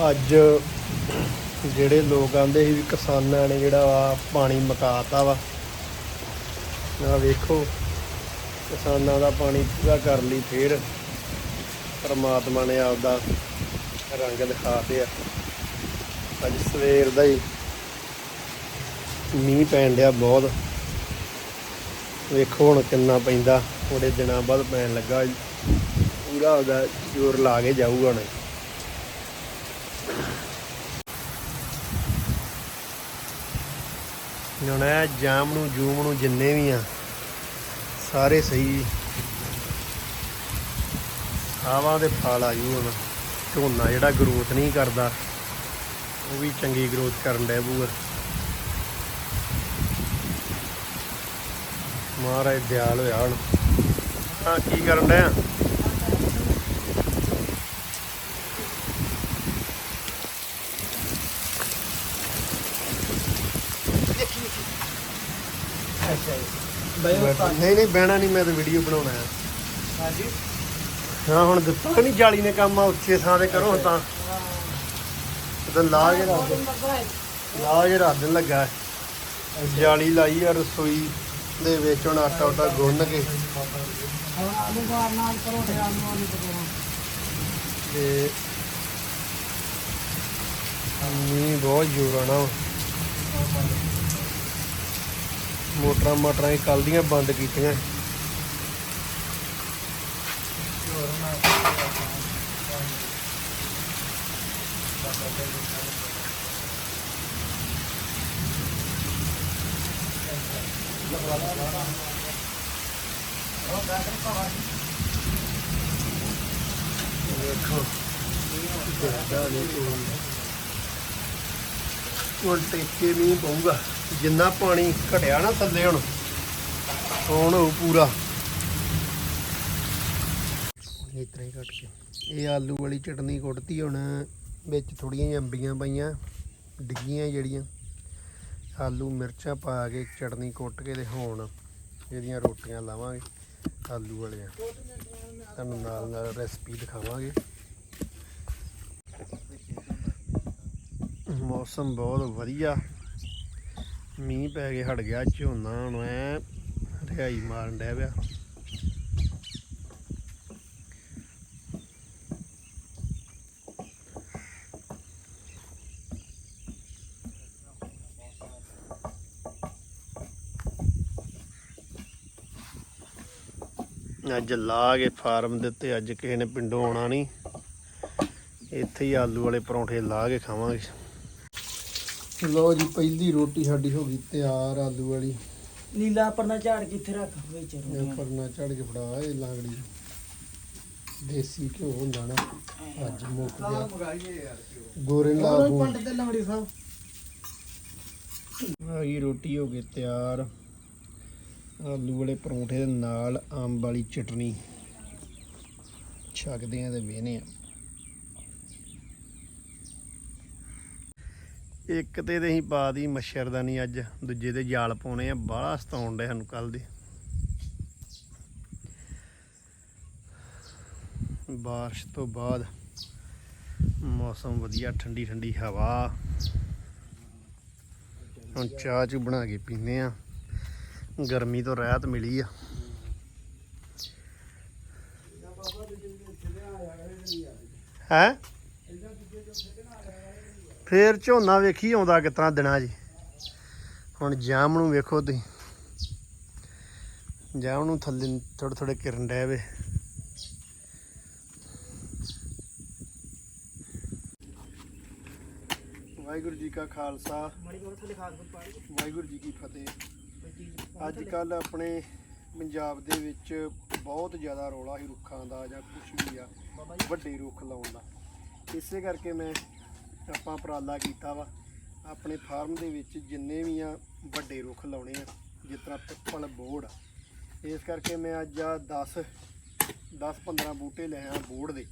ਅੱਜ ਜਿਹੜੇ ਲੋਕ ਆਂਦੇ ਸੀ ਵੀ ਕਿਸਾਨਾਂ ਨੇ ਜਿਹੜਾ ਵਾ ਪਾਣੀ ਮਕਾਤਾ ਵਾ। ਆ ਵੇਖੋ, ਕਿਸਾਨਾਂ ਦਾ ਪਾਣੀ ਪੂਰਾ ਕਰ ਲਈ ਫੇਰ ਪਰਮਾਤਮਾ ਨੇ ਆਪਦਾ ਰੰਗ ਦਿਖਾ ਦਿਆ ਅੱਜ ਸਵੇਰ ਦਾ ਹੀ ਮੀਂਹ ਪੈਣ ਡਿਆ ਬਹੁਤ। ਵੇਖੋ ਹੁਣ ਕਿੰਨਾ ਪੈਂਦਾ ਥੋੜੇ ਦਿਨਾਂ ਬਾਅਦ ਪੈਣ ਲੱਗਾ। ਪੂਰਾ ਉਹਦਾ ਜ਼ੋਰ ਲਾ ਕੇ ਜਾਊਗਾ ਹੁਣ। ਹੁਣ ਜਾਮ ਨੂੰ, ਜੂਮ ਨੂੰ ਜਿੰਨੇ ਵੀ ਆ, ਸਾਰੇ ਸਹੀ। ਆਵਾਂ ਦੇ ਫਲ ਆਜੂ ਹੁਣ। ਝੋਨਾ ਜਿਹੜਾ ਗਰੋਥ ਨਹੀਂ ਕਰਦਾ, ਉਹ ਵੀ ਚੰਗੀ ਗਰੋਥ ਕਰਨ ਡੈ ਬੂਆ। ਮਹਾਰਾਜ ਦਿਆਲ ਹੋਇਆ ਹੁਣ। ਹਾਂ, ਕੀ ਕਰਨ ਡਿਆ? ਨਹੀਂ ਨਹੀਂ ਬਹਿਣਾ ਨਹੀਂ ਮੈਂ ਤਾਂ ਵੀਡੀਓ ਬਣਾਉਣਾ ਹੈ। ਹਾਂਜੀ। ਹਾਂ ਹੁਣ ਦਿੱਤਾ ਨਹੀਂ ਜਾਲੀ ਨੇ ਕੰਮ ਆ ਉੱਚੇ ਥਾਂ ਤੇ ਕਰੋ ਹੁਣ ਤਾਂ। ਤਾਂ ਲਾ ਕੇ ਰੱਖ ਦੇ। ਲਾ ਕੇ ਰੱਖ ਦੇਣ ਲੱਗਾ ਹੈ। ਜਾਲੀ ਲਾਈ ਆ ਰਸੋਈ ਦੇ ਵਿੱਚ ਹੁਣ ਆਟਾ ਉਟਾ ਗੁੰਨ ਕੇ। ਹੁਣ ਆਲੂ ਬਾਰ ਨਾਲ ਪਰੋਠੇ ਆਲੂ ਵਾਲੀ ਪਕੌੜਾ ਤੇ ਮੀਂਹ ਬਹੁਤ ਜ਼ੋਰ ਆਣਾ ਵਾ। ਮੋਟਰਾਂ ਮੋਟਰਾਂ ਹੀ ਕੱਲ ਦੀਆਂ ਬੰਦ ਕੀਤੀਆਂ। ਵੇਖੋ ਦੇਖਦਾ ਨਹੀਂ ਕੋਈ ਹੁਣ ਟੇਕੇ ਮੀਂਹ ਪਊਗਾ। ਜਿੰਨਾ ਪਾਣੀ ਘਟਿਆ ਨਾ ਥੱਲੇ ਹੁਣ ਹੁਣ ਹੋਊ ਪੂਰਾ। ਇਸ ਤਰ੍ਹਾਂ ਹੀ ਘਟ ਕੇ ਇਹ ਆਲੂ ਵਾਲੀ ਚਟਨੀ ਕੁੱਟਤੀ ਹੁਣ, ਵਿੱਚ ਥੋੜੀਆਂ ਜਿਹੀਆਂ ਅੰਬੀਆਂ ਪਾਈਆਂ, ਡਿੱਗੀਆਂ ਜਿਹੜੀਆਂ। ਆਲੂ ਮਿਰਚਾਂ ਪਾ ਕੇ ਚਟਨੀ ਕੁੱਟ ਕੇ ਤੇ ਹੁਣ ਇਹਦੀਆਂ ਰੋਟੀਆਂ ਲਾਵਾਂਗੇ, ਆਲੂ ਵਾਲੀਆਂ। ਤੁਹਾਨੂੰ ਨਾਲ ਨਾਲ ਰੈਸਪੀ ਦਿਖਾਵਾਂਗੇ। ਮੌਸਮ ਬਹੁਤ ਵਧੀਆ। ਮੀਂਹ ਪੈ ਕੇ ਹਟ ਗਿਆ, ਝੋਨਾ ਹੁਣ ਐ ਰਿਹਾਈ ਮਾਰਨ ਡਿਆ ਪਿਆ। ਅੱਜ ਲਾ ਕੇ ਫਾਰਮ ਦੇ ਉੱਤੇ ਅੱਜ ਕਿਸੇ ਨੇ ਪਿੰਡੋਂ ਆਉਣਾ ਨਹੀਂ। ਇੱਥੇ ਹੀ ਆਲੂ ਵਾਲੇ ਪਰੌਂਠੇ ਲਾ ਕੇ ਖਾਵਾਂਗੇ। ਲੋ ਜੀ ਪਹਿਲੀ ਰੋਟੀ ਸਾਡੀ ਹੋ ਗਈ ਤਿਆਰ ਆਲੂ ਵਾਲੀ। ਨੀਲਾ ਪਰਨਾ ਝਾੜ ਕੇ ਇੱਥੇ ਰੱਖ ਵਿੱਚ ਇਹ ਪਰਨਾ ਚੜ ਕੇ ਫੜਾ ਇਹ ਲਾਂਗੜੀ ਦੇਸੀ ਘਿਓ ਹੁੰਦਾ ਨਾ ਅੱਜ ਮੁੱਕ ਗਿਆ। ਗੋਰੇ ਲਾ ਗੋ ਤੇ ਲੰਗੜੀ ਸਾਹਿਬ। ਆ ਗਈ ਰੋਟੀ ਹੋ ਗਈ ਤਿਆਰ। ਆਲੂ ਵਾਲੇ ਪਰੌਂਠੇ ਦੇ ਨਾਲ ਅੰਬ ਵਾਲੀ ਚਟਨੀ। ਛਕਦੇ ਆ ਤੇ ਵੇਹਨੇ ਆ। ਇੱਕ ਤੇ ਅਸੀਂ ਪਾ ਦੀ ਮੱਛਰਦਾਨੀ ਅੱਜ, ਦੂਜੇ ਤੇ ਜਾਲ ਪਾਉਣੇ ਆ, ਬਾਹਲਾ ਸਤਾਉਣ ਡੇ ਸਾਨੂੰ ਕੱਲ ਦੇ। ਬਾਰਿਸ਼ ਤੋਂ ਬਾਅਦ ਮੌਸਮ ਵਧੀਆ, ਠੰਡੀ ਠੰਡੀ ਹਵਾ। ਹੁਣ ਚਾਹ ਚੂ ਬਣਾ ਕੇ ਪੀਨੇ ਆ। ਗਰਮੀ ਤੋਂ ਰਾਹਤ ਮਿਲੀ ਆ। ਹੈ? ਫੇਰ ਝੋਨਾ ਵੇਖੀ ਆਉਂਦਾ ਕਿਤਨਾ ਦਿਨਾਂ ਜੀ। ਹੁਣ ਜਾਮ ਨੂੰ ਵੇਖੋ ਤੁਸੀਂ। ਜਾਮ ਨੂੰ ਥੱਲੇ ਥੋੜੇ ਥੋੜੇ ਕਿਰਨ ਡੈ ਵੇ। ਵਾਹਿਗੁਰੂ ਜੀ ਕਾ ਖਾਲਸਾ। ਵਾਹਿਗੁਰੂ ਜੀ ਕੀ ਫਤਿਹ। ਅੱਜ ਕੱਲ ਆਪਣੇ ਪੰਜਾਬ ਦੇ ਵਿੱਚ ਬਹੁਤ ਜ਼ਿਆਦਾ ਰੌਲਾ ਸੀ ਰੁੱਖਾਂ ਦਾ ਜਾਂ ਕੁਝ ਵੀ ਆ ਵੱਡੇ ਰੁੱਖ ਲਾਉਣ ਦਾ। ਇਸੇ ਕਰਕੇ ਮੈਂ ਆਪਾਂ ਉਪਰਾਲਾ ਕੀਤਾ ਵਾ। ਆਪਣੇ ਫਾਰਮ ਦੇ ਵਿੱਚ ਜਿੰਨੇ ਵੀ ਆ, ਵੱਡੇ ਰੁੱਖ ਲਾਉਣੇ ਆ, ਜਿਸ ਤਰ੍ਹਾਂ ਪਿੱਪਲ ਬੋੜ। ਇਸ ਕਰਕੇ ਮੈਂ ਅੱਜ ਆ 10 10 15 ਬੂਟੇ ਲੈ ਆ ਬੋੜ ਦੇ।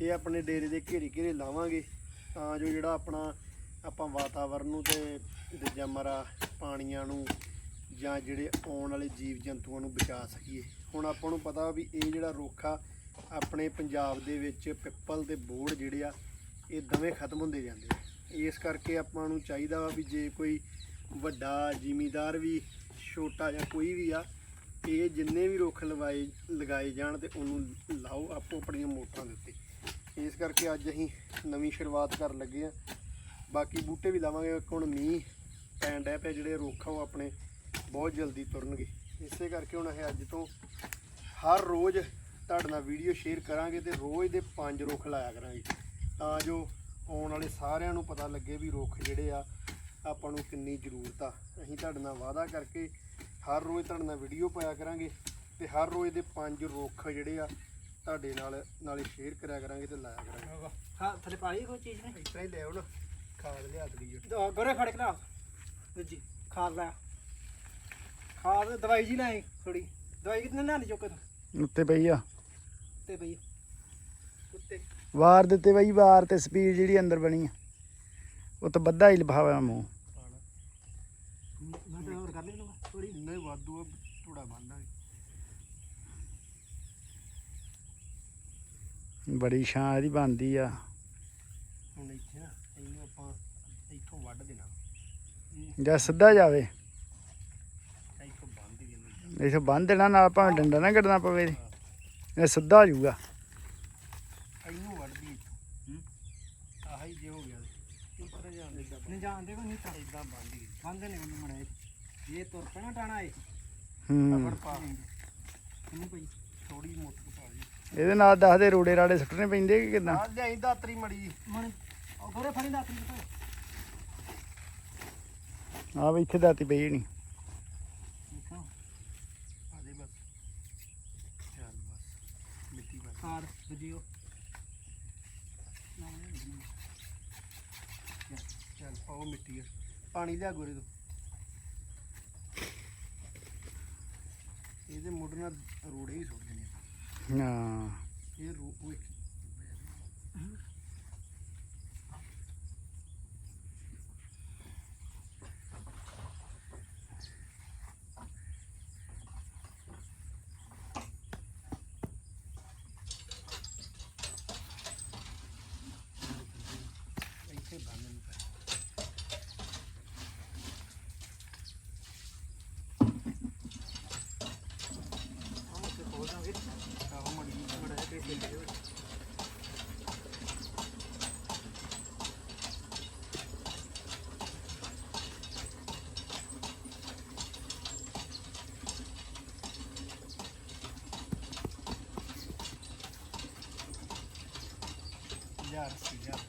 ਇਹ ਆਪਣੇ ਡੇਰੇ ਦੇ ਘੇਰੇ ਘੇਰੇ ਲਾਵਾਂਗੇ, ਤਾਂ ਜੋ ਜਿਹੜਾ ਆਪਣਾ ਆਪਾਂ ਵਾਤਾਵਰਨ ਨੂੰ ਤੇ ਦੂਜਾ ਮਰਾ ਪਾਣੀਆਂ ਨੂੰ ਜਾਂ ਜਿਹੜੇ ਆਉਣ ਵਾਲੇ ਜੀਵ ਜੰਤੂਆਂ ਨੂੰ ਬਚਾ ਸਕੀਏ। ਹੁਣ ਆਪਾਂ ਨੂੰ ਪਤਾ ਵੀ ਇਹ ਜਿਹੜਾ ਰੁੱਖ ਆ, ਆਪਣੇ ਪੰਜਾਬ ਦੇ ਵਿੱਚ ਪਿੱਪਲ ਤੇ ਬੋੜ ਜਿਹੜੇ ਆ ਇਹ ਦਵੇਂ ਖਤਮ ਹੁੰਦੇ ਜਾਂਦੇ ਆ। ਇਸ ਕਰਕੇ ਆਪਾਂ ਨੂੰ ਚਾਹੀਦਾ ਵਾ ਵੀ ਜੇ ਕੋਈ ਵੱਡਾ ਜ਼ਿਮੀਦਾਰ ਵੀ, ਛੋਟਾ ਜਾਂ ਕੋਈ ਵੀ ਆ, ਇਹ ਜਿੰਨੇ ਵੀ ਰੁੱਖ ਲਵਾਏ, ਲਗਾਏ ਜਾਣ ਤੇ ਉਹਨੂੰ ਲਾਓ ਆਪੋ ਆਪਣੀਆਂ ਮੋਟਰਾਂ ਦੇ ਉੱਤੇ। ਇਸ ਕਰਕੇ ਅੱਜ ਅਸੀਂ ਨਵੀਂ ਸ਼ੁਰੂਆਤ ਕਰਨ ਲੱਗੇ ਆ। ਬਾਕੀ ਬੂਟੇ ਵੀ ਲਾਵਾਂਗੇ ਹੁਣ ਮੀਂਹ ਪੈਣ ਡੈ ਪਿਆ, ਜਿਹੜੇ ਰੁੱਖ ਆ ਉਹ ਆਪਣੇ ਬਹੁਤ ਜਲਦੀ ਤੁਰਨਗੇ। ਇਸੇ ਕਰਕੇ ਹੁਣ ਅਸੀਂ ਅੱਜ ਤੋਂ ਹਰ ਰੋਜ਼ ਤੁਹਾਡੇ ਨਾਲ ਵੀਡੀਓ ਸ਼ੇਅਰ ਕਰਾਂਗੇ ਤੇ ਰੋਜ਼ ਦੇ ਪੰਜ ਰੁੱਖ ਲਾਇਆ ਕਰਾਂਗੇ। ਤਾਂ ਜੋ ਆਉਣ ਵਾਲੇ ਸਾਰਿਆਂ ਨੂੰ ਪਤਾ ਲੱਗੇ ਵੀ ਰੁੱਖ ਜਿਹੜੇ ਆ ਆਪਾਂ ਨੂੰ ਕਿੰਨੀ ਜ਼ਰੂਰਤ ਆ। ਅਸੀਂ ਤੁਹਾਡੇ ਨਾਲ ਵਾਅਦਾ ਕਰਕੇ ਹਰ ਰੋਜ਼ ਤੁਹਾਡੇ ਨਾਲ ਵੀਡੀਓ ਪਾਇਆ ਕਰਾਂਗੇ ਤੇ ਹਰ ਰੋਜ਼ ਦੇ ਪੰਜ ਰੁੱਖ ਜਿਹੜੇ ਆ ਤੁਹਾਡੇ ਨਾਲ ਨਾਲੇ ਸ਼ੇਅਰ ਕਰਿਆ ਕਰਾਂਗੇ ਤੇ ਲਾਇਆ ਕਰਾਂਗੇ। ਹਾਂ ਥੱਲੇ ਪਾਈ ਕੋਈ ਚੀਜ਼ ਨੇ ਤਰ੍ਹਾਂ ਹੀ ਲੈ ਆਉਣਾ ਖਾਦ ਲਿਆ ਦਲੀ ਦ- ਗੋਰੇ ਫੜ ਕੇ ਲਾ ਦੂਜੀ ਖਾਦ ਲੈ ਖਾਦ ਦਵਾਈ ਜੀ ਲੈ ਥੋੜੀ ਦਵਾਈ ਕਿਤਨੇ ਲਿਆਂਦੀ ਚੁੱਕ ਕੇ ਉੱਤੇ ਪਈ ਆ। ਤੇ ਬਈ ਕੁੱਤੇ ਵਾਰ ਦਿੱਤੇ ਬਈ ਵਾਰ ਤੇ ਸਪੀਡ ਜਿਹੜੀ ਅੰਦਰ ਬਣੀ ਆ। ਉਹ ਤਾਂ ਬੱਧਾ ਹੀ ਲਫਾਵਾ ਮੂੰਹ। ਮੈਂ ਤਾਂ ਹੋਰ ਕਰ ਲਈ ਥੋੜੀ ਇੰਨਾ ਹੀ ਵਾਧੂ ਆ ਥੋੜਾ ਬੰਨਾਂਗੇ ਬੜੀ ਛਾਂ ਇਹਦੀ ਬਣਦੀ ਆ। ਹੁਣ ਇੱਥੇ ਨਾ ਇਹਨੂੰ ਆਪਾਂ ਇੱਥੋਂ ਵੱਢ ਦੇਣਾ। ਜਾਂ ਸਿੱਧਾ ਜਾਵੇ। ਬੰਦ ਇਥੇ ਬੰਨ ਦੇਣਾ। ਨਾਲ ਭਾਵੇਂ ਡੰਡਾ ਨਾ ਕੱਢਣਾ ਪਵੇ। ਇਹ ਸਿੱਧਾ ਹੋ ਜਾਊਗਾ ਇਹਨੂੰ ਵੱਢਦੀ ਇੱਥੋਂ ਆਹ ਹੀ ਜੇ ਹੋ ਗਿਆ ਉੱਪਰ ਜਾਂਦੇ ਦਾ ਨਹੀਂ ਜਾਣਦੇ ਕੋ ਨਹੀਂ ਤਾਂ ਇਦਾਂ ਬੰਦ ਹੀ ਬੰਦੇ ਨੇ ਉਹਨੂੰ ਮੜਾਏ ਇਹ ਤੁਰ ਪੈਣਾ ਟਾਣਾ ਥੋੜੀ ਪਾ। ਲਈ ਇਹਦੇ ਨਾਲ ਦੱਸਦੇ ਰੋੜੇ ਰਾੜੇ ਸੁੱਟਣੇ ਪੈਂਦੇ ਕਿ ਕਿਦਾਂ? ਆ ਲਿਆਈ ਦਾਤਰੀ ਮੜੀ ਮਣ ਉਹ ਗੋਰੇ ਫੜੀ ਦਾ ਤੂੰ ਆ ਵੀ ਇੱਥੇ ਦਾਤੀ ਪਈ ਨਹੀਂ ਆ ਦੇ ਬਸ। ਚੱਲ ਬਸ। ਮਿੱਟੀ ਬਸ ਖਾਦ ਦੂਜੀਓ ਚੱਲ ਪਾਓ ਮਿੱਟੀ। ਆ। ਪਾਣੀ ਲਿਆ ਗੋਰੇ ਤੋਂ ਇਹਦੇ ਮੁੱਢ ਨਾਲ ਰੋੜੇ ਹੀ ਸੁੱਟ। ਹਾਂ ਇਹ ਰੋ ਉਹ ਇੱਕ ਇੱਥੇ ਬੰਨ ਨੂੰ ਪੈ ਆਹ ਤੇ ਖੋਲ ਦਾਂਗੇ ਆਹੋ ਮੜੀ ਮੜਾ ਕੇ ਦੇ ਦਿਓ ਯਾਰ ਸੀ ਯਾਰ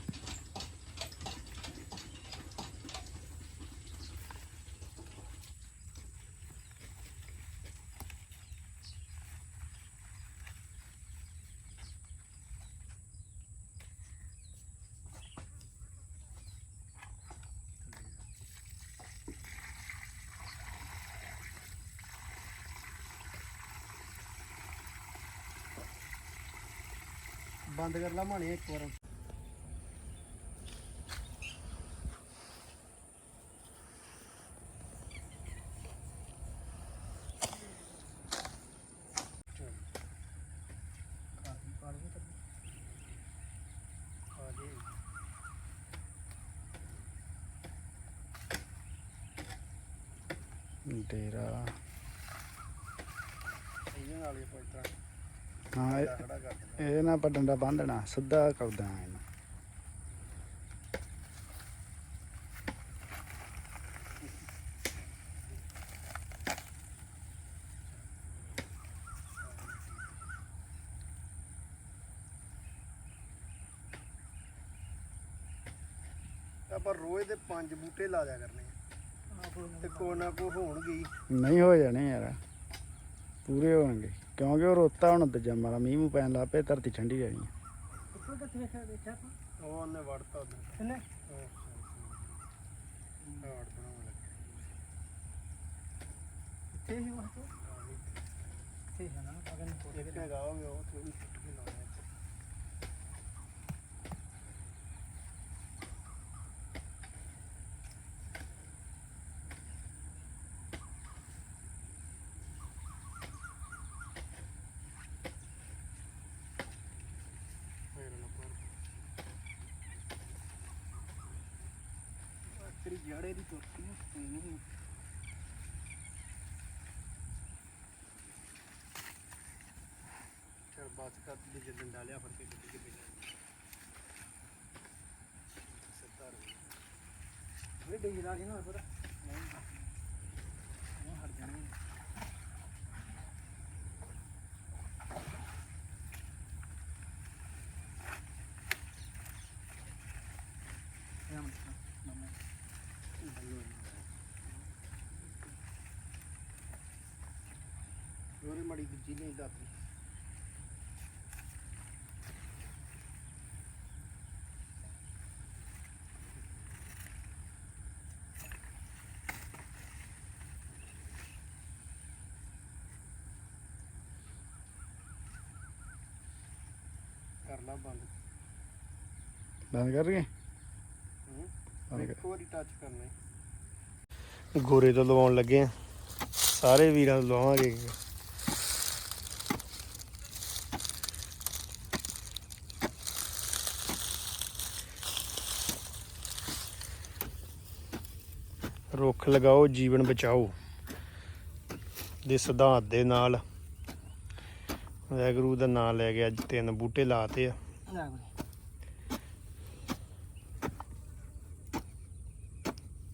ਬੰਦ ਕਰ ਲਾ ਮਾਣੇ ਇੱਕ ਵਾਰ। ਨਾਲ ਹੀ ਕੋਈ ਤਰ੍ਹਾਂ ਹਾਂ ਇਹ- ਇਹਦੇ ਨਾਲ ਆਪਾਂ ਡੰਡਾ ਬੰਨ ਦੇਣਾ ਸਿੱਧਾ ਕਰਦਾ ਇਹਨੂੰ ਆਪਾਂ ਰੋਜ਼ ਦੇ ਪੰਜ ਬੂਟੇ ਲਾ ਦਿਆ ਕਰਨੇ ਆ। ਤੇ ਕੋ ਨਾ ਕੋ ਹੋਣਗੇ ਹੀ। ਨਹੀਂ ਹੋ ਜਾਣੇ ਯਾਰ ਪੂਰੇ ਹੋਣਗੇ ਕਿਉਂਕਿ ਉਹ ਰੋਤਾ ਹੁਣ ਦੂਜਾ ਮਾਰਾ ਮੀਂਹ ਮੂੰਹ ਪੈਣ ਲੱਗ ਪਏ ਧਰਤੀ ਠੰਡੀ ਰਹਿਣੀ ਆ। ਉੱਪਰ ਕਿੱਥੇ ਵੇਖਿਆ ਵੇਖਿਆ ਆਪਾਂ? ਉਹ ਉਹਨੇ ਵੜਤਾ ਉਹਨੇ ਕਿੰਨੇ? ਹਾੜ ਬਣਾਉਣ ਲੱਗੇ ਇੱਥੇ ਹੀ ਉਹ ਤੋਂ? ਇੱਥੇ। ਹੈ ਨਾ ਅਗਨ ਉਹ ਉਹ ਥੋੜੀ ਛੁੱਟ ਕੇ ਲਾਉਣਾ ਫੇਰ ਨਾ ਪਰ ਜੜੇ ਦੀ ਤੁਰਕੀ ਨਹੀਂ ਚਲ ਬਾਤ ਕਰ ਦੇ ਜਦੋਂ ਡਾਲਿਆ ਫੜ ਕੇ ਗੱਡੀ ਕੇ ਸਿੱਧਾ ਰਹੀ ਇਹ ਡੇਂਜਰ ਸੀ ਨਾ ਪਤਾ। ਉਹ ਹਟ ਜਾਣੀ ਇਹ ਮਤ ਉਹਨੇ ਮੜੀ ਦੂਜੀ ਨਹੀਂ ਦਾਤੀ ਕਰ ਲਾ ਬੰਦ। ਬੰਦ ਕਰ ਗਏ ਹੂੰ ਇੱਕ ਵਾਰੀ ਟੱਚ ਕਰਨਾ ਹੈ। ਗੋਰੇ ਤੋਂ ਲਵਾਉਣ ਲੱਗੇ ਆ। ਸਾਰੇ ਵੀਰਾਂ ਨੂੰ ਲਵਾਵਾਂਗੇ। ਰੁੱਖ ਲਗਾਓ ਜੀਵਨ ਬਚਾਓ ਦੇ ਸਿਧਾਂਤ ਦੇ ਨਾਲ। ਵੈਗਰੂ ਦਾ ਨਾਮ ਲੈ ਕੇ ਅੱਜ ਤਿੰਨ ਬੂਟੇ ਲਾਤੇ ਆ।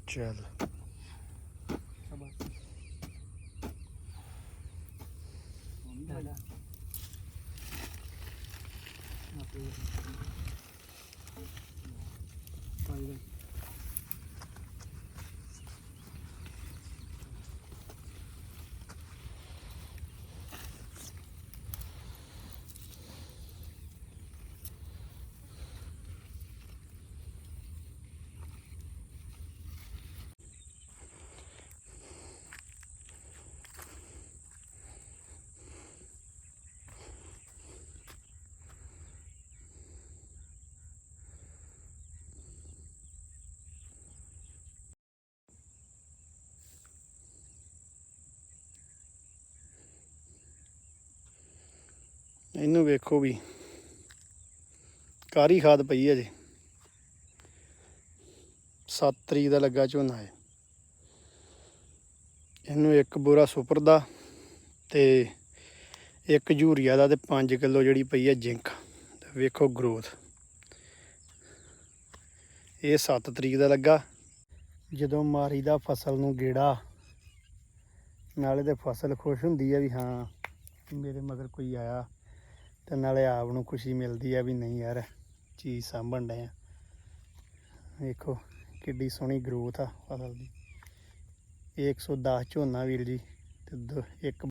ਚੱਲ ਸ਼ਾਬਾਸ਼ ਲੈ ਲੈ ਆਪੇ ਪਾਈ ਦੇ ਇਹਨੂੰ ਵੇਖੋ ਵੀ ਕਾਰੀ ਖਾਦ ਪਈ ਹੈ ਜੀ 7 ਤਰੀਕ ਦਾ ਲੱਗਾ ਝੋਨਾ ਹੈ ਇਹਨੂੰ ਇੱਕ ਬੋਰਾ ਸੁਪਰ ਦਾ ਤੇ ਇੱਕ ਯੂਰੀਆ ਦਾ ਤੇ 5 ਕਿਲੋ ਜਿਹੜੀ ਪਈ ਹੈ ਜਿੰਕ। ਵੇਖੋ ਗਰੋਥ ਇਹ 7 ਤਰੀਕ ਦਾ ਲੱਗਾ। ਜਦੋਂ ਮਾਰੀ ਦਾ ਫਸਲ ਨੂੰ ਗੇੜਾ, ਨਾਲੇ ਤੇ ਫਸਲ ਖੁਸ਼ ਹੁੰਦੀ ਹੈ ਵੀ ਹਾਂ, ਮੇਰੇ ਮਗਰ ਕੋਈ ਆਇਆ। ਤੇ ਨਾਲੇ ਆਪ ਨੂੰ ਖੁਸ਼ੀ ਮਿਲਦੀ ਆ ਵੀ ਨਹੀਂ ਯਾਰ ਚੀਜ਼ ਸਾਂਭਣ ਡਏ ਆ। ਵੇਖੋ ਕਿੱਡੀ ਸੋਹਣੀ ਗਰੋਥ ਆ ਫਸਲ ਦੀ। ਇਹ 110 ਝੋਨਾ ਵੀਰ ਜੀ ਤੇ ਦੋ- ਇੱਕ